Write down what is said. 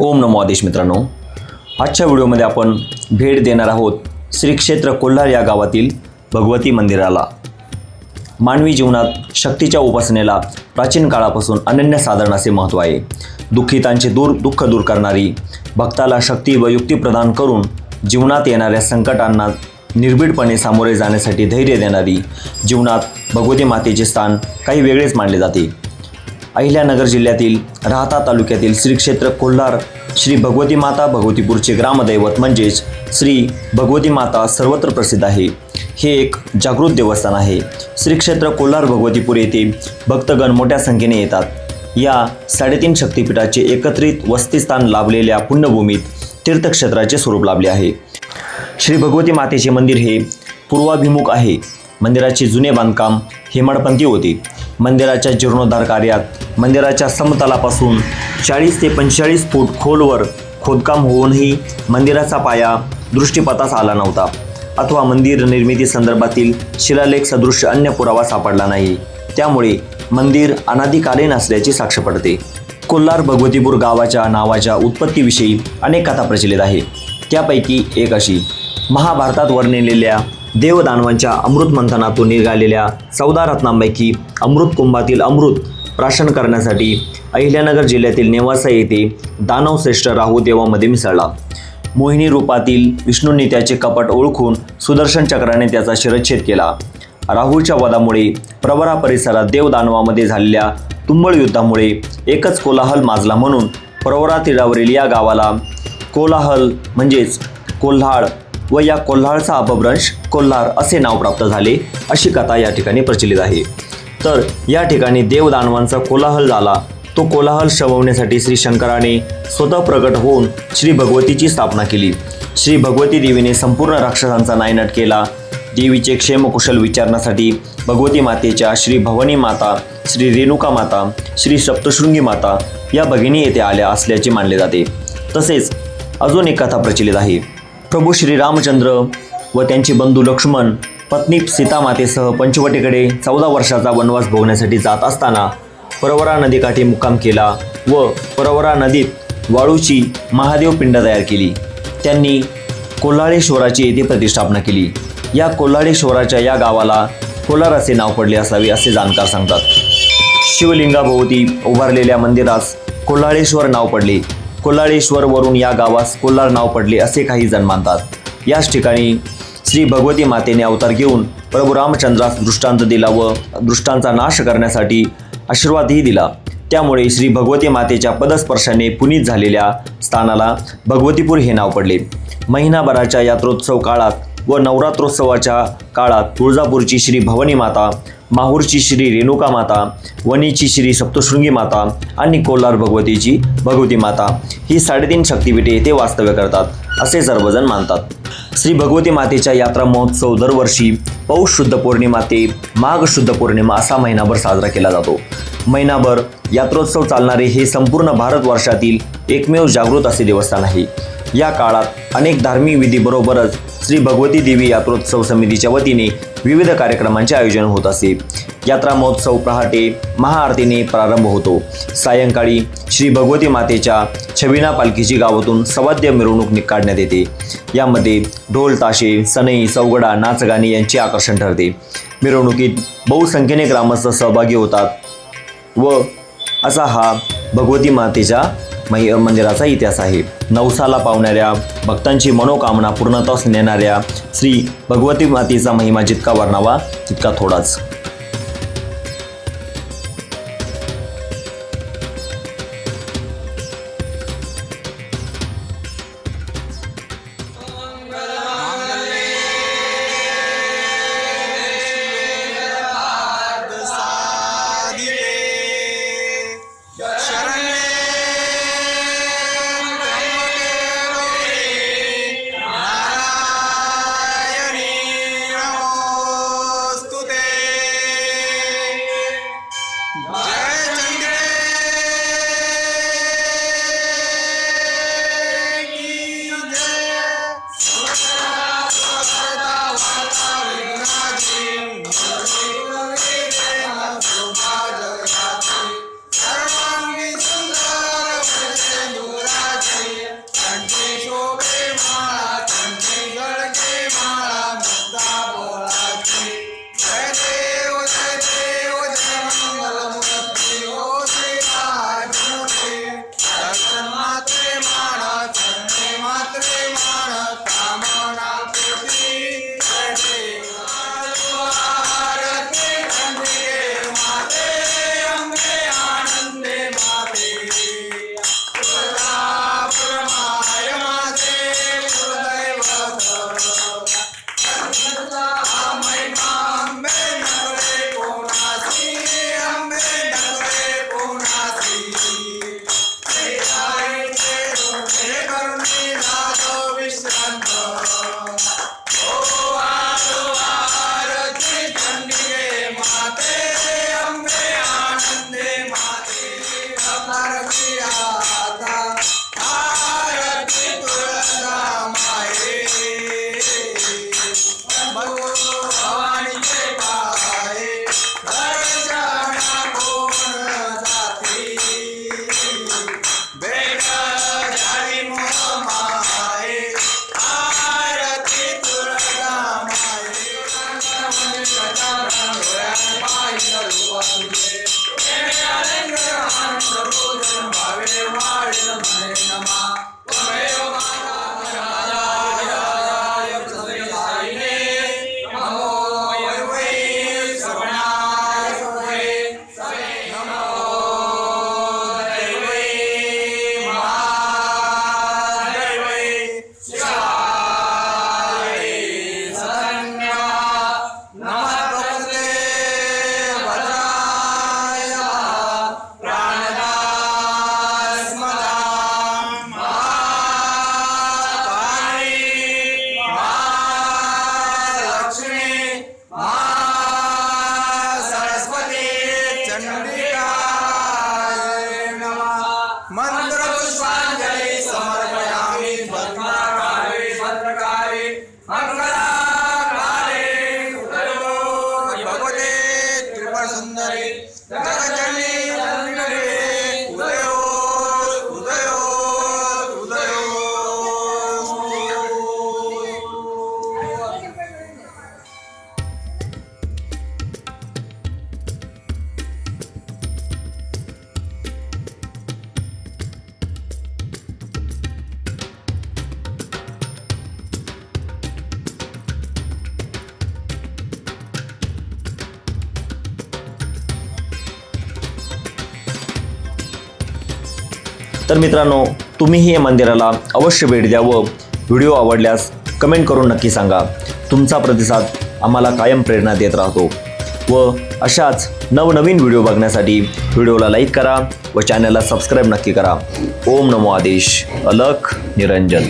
ओम नमो आदेश मित्रांनो. आजच्या व्हिडिओमध्ये आपण भेट देणार आहोत श्री क्षेत्र कोल्हार या गावातील भगवती मंदिराला. मानवी जीवनात शक्तीच्या उपासनेला प्राचीन काळापासून अनन्यसाधारण असे महत्त्व आहे. दुःखितांचे दूर दुःख दूर करणारी भक्ताला शक्ती व युक्ती प्रदान करून जीवनात येणाऱ्या संकटांना निर्भीडपणे सामोरे जाण्यासाठी धैर्य देणारी जीवनात भगवती मातेचे स्थान काही वेगळेच मानले जाते. अहिल्यानगर जिल्ह्यातील राहता तालुक्यातील श्री क्षेत्र कोल्हार श्री भगवती माता भगवतीपूरचे ग्रामदैवत म्हणजेच श्री भगवती माता सर्वत्र प्रसिद्ध आहे. हे एक जागृत देवस्थान आहे. श्री क्षेत्र कोल्हार भगवतीपूर येथे भक्तगण मोठ्या संख्येने येतात. या साडेतीन शक्तिपीठाचे एकत्रित वस्तीस्थान लाभलेल्या पुण्यभूमीत तीर्थक्षेत्राचे स्वरूप लाभले आहे. श्री भगवती मातेचे मंदिर हे पूर्वाभिमुख आहे. मंदिराचे जुने बांधकाम हेमाडपंथी होते. मंदिराच्या जीर्णोद्धार कार्यात. मंदिराच्या समतलापासून चाळीस ते पंचेचाळीस फूट खोलवर खोदकाम होऊनही मंदिराचा पाया दृष्टीपथास आला नव्हता. अथवा मंदिर निर्मिती संदर्भातील शिलालेख सदृश अन्य पुरावा सापडला नाही. त्यामुळे मंदिर अनादिकालीन असल्याची साक्ष पडते. कोल्हार भगवतीपूर गावाच्या नावाच्या उत्पत्तीविषयी अनेक कथा प्रचलित आहे. त्यापैकी एक अशी. महाभारतात वर्णिलेल्या देवदानवांच्या अमृत मंथनातून निघालेल्या चौदा रत्नांपैकी अमृत कुंभातील अमृत प्राशन करण्यासाठी अहिल्यानगर जिल्ह्यातील नेवासा येथे दानवश्रेष्ठ राहू देवामध्ये मिसळला. मोहिनी रूपातील विष्णूंनी त्याचे कपट ओळखून सुदर्शन चक्राने त्याचा शिरच्छेद केला. राहुलच्या वधामुळे प्रवरा परिसरात देवदानवामध्ये झालेल्या तुंबळ युद्धामुळे एकच कोलाहल माजला म्हणून प्रवरा तीरावरील या गावाला कोलाहल म्हणजेच कोल्हाळ व या कोल्हाळचा अपभ्रंश कोल्हार असे नाव प्राप्त झाले अशी कथा या ठिकाणी प्रचलित आहे. तर या ठिकाणी देवदानवांचा कोलाहल झाला. तो कोलाहल शमवण्यासाठी श्री शंकराने स्वतः प्रकट होऊन श्री भगवतीची स्थापना केली. श्री भगवती देवीने संपूर्ण राक्षसांचा नायनाट केला. देवीचे क्षेमकुशल विचारण्यासाठी भगवती मातेच्या श्री भवानी माता श्री रेणुका माता श्री सप्तशृंगी माता या भगिनी येथे आल्या असल्याचे मानले जाते. तसेच अजून एक कथा प्रचलित आहे. प्रभू श्री रामचंद्र व त्यांचे बंधू लक्ष्मण पत्नी सीतामातेसह पंचवटीकडे चौदा वर्षाचा वनवास भोगण्यासाठी जात असताना परवरा नदीकाठी मुक्काम केला व परवरा नदीत वाळूची महादेव पिंड तयार केली. त्यांनी कोल्हाळेश्वराची येथे प्रतिष्ठापना केली. या कोल्हाळेश्वराच्या या गावाला कोलार असे नाव पडले असावे असे जाणकार सांगतात. शिवलिंगाभोवती उभारलेल्या मंदिरास कोल्हाळेश्वर नाव पडले. कोल्हाळेश्वर वरून या गावास कोल्हाळ नाव पडले असे काही जण मानतात. याच ठिकाणी श्री भगवती मातेने अवतार घेऊन प्रभू रामचंद्रास दृष्टांत दिला व दृष्टांचा नाश करण्यासाठी आशीर्वादही दिला. त्यामुळे श्री भगवती मातेच्या पदस्पर्शाने पुनीत झालेल्या स्थानाला भगवतीपूर हे नाव पडले. महिनाभराच्या यात्रोत्सव काळात व नवरात्रोत्सवाच्या काळात तुळजापूरची श्री भवानी माता माहूरची श्री रेणुका माता वणीची श्री सप्तशृंगी माता आणि कोल्हार भगवतीची भगवती माता ही साडेतीन शक्तिपीठे येथे वास्तव्य करतात असे सर्वजण मानतात. श्री भगवती मातेच्या यात्रा महोत्सव दरवर्षी पौष शुद्ध पौर्णिमा ते माघ शुद्ध पौर्णिमा असा महिनाभर साजरा केला जातो. महिनाभर यात्रोत्सव चालणारे हे संपूर्ण भारतवर्षातील एकमेव जागृत असे देवस्थान आहे. या काळात अनेक धार्मिक विधीबरोबरच श्री भगवती देवी यात्रोत्सव समितीच्या वतीने विविध कार्यक्रमांचे आयोजन होत असे. यात्रा महोत्सव पहाटे महाआरतीने प्रारंभ होतो. सायंकाळी श्री भगवती मातेच्या छबिना पालखीची गावातून सवाद्य मिरवणूक काढण्यात येते. यामध्ये ढोल ताशे सनई चौगडा नाचगाणी यांचे आकर्षण ठरते. मिरवणुकीत बहुसंख्येने ग्रामस्थ सहभागी होतात व असा हा भगवती मातेच्या मंदिराचा इतिहास आहे. नवसाला पावणाऱ्या भक्तांची मनोकामना पूर्णत्वास नेणाऱ्या श्री भगवती मातेचा महिमा जितका वर्णावा तितका थोडाच. Yeah. 是啊。तर मित्रांनो तुम्हीही या मंदिराला अवश्य भेट द्या व व्हिडिओ आवडल्यास कमेंट करून नक्की सांगा. तुमचा प्रतिसाद आम्हाला कायम प्रेरणा देत राहतो. व अशाच नवनवीन व्हिडिओ बघण्यासाठी व्हिडिओला लाईक करा व चॅनलला सबस्क्राईब नक्की करा. ओम नमो आदेश. अलख निरंजन.